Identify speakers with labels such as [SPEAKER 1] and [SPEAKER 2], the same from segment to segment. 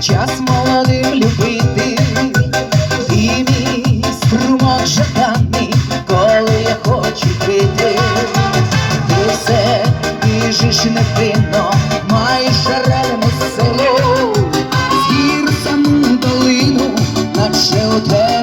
[SPEAKER 1] час молодим любити, і мій струмок жаданий, коли я хочу пити, ти все біжиш не пино, маєш шарене село, зір саму долину, наче у тебе.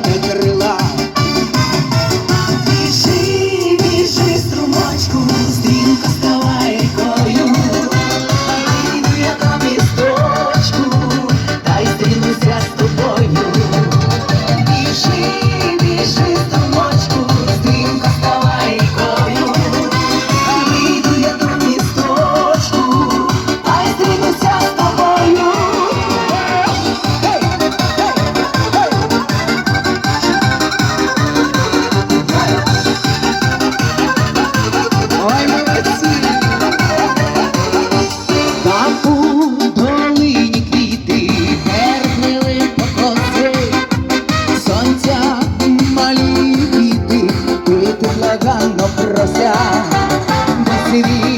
[SPEAKER 1] rosa, decidí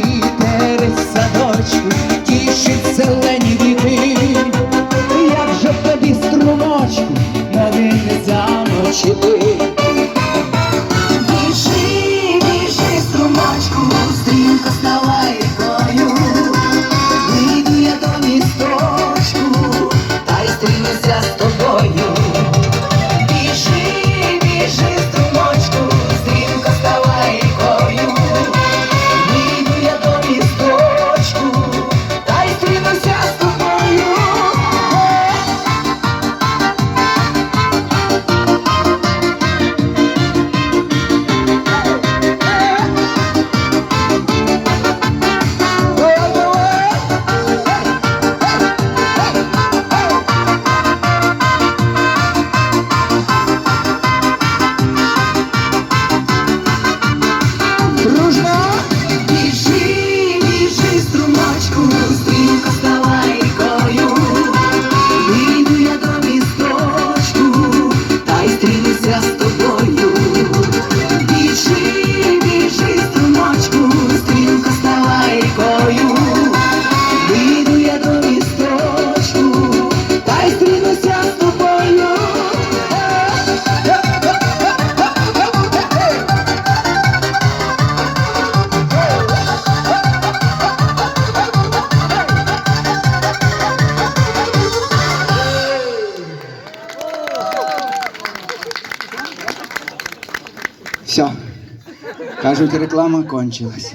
[SPEAKER 1] Все. Кажуть, реклама кончилась.